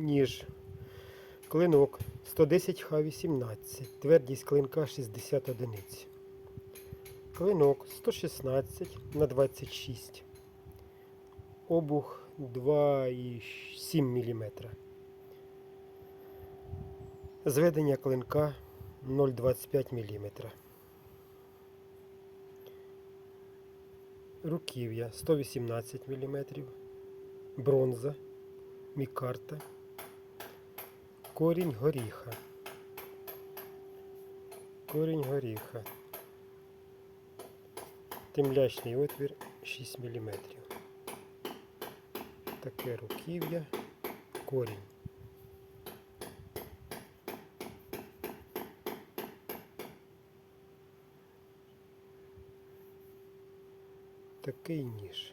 ніж. Клинок 110 Х18. Твердість клинка 60 одиниць. Клинок 116 на 26. Обух 2,7 мм. Зведення клинка 0,25 мм. Руків'я 118 мм. Бронза. Мікарта. Корінь горіха. Корінь горіха. Темлячний отвір 6 мм. Таке руків'я. Корінь. Такий ніж.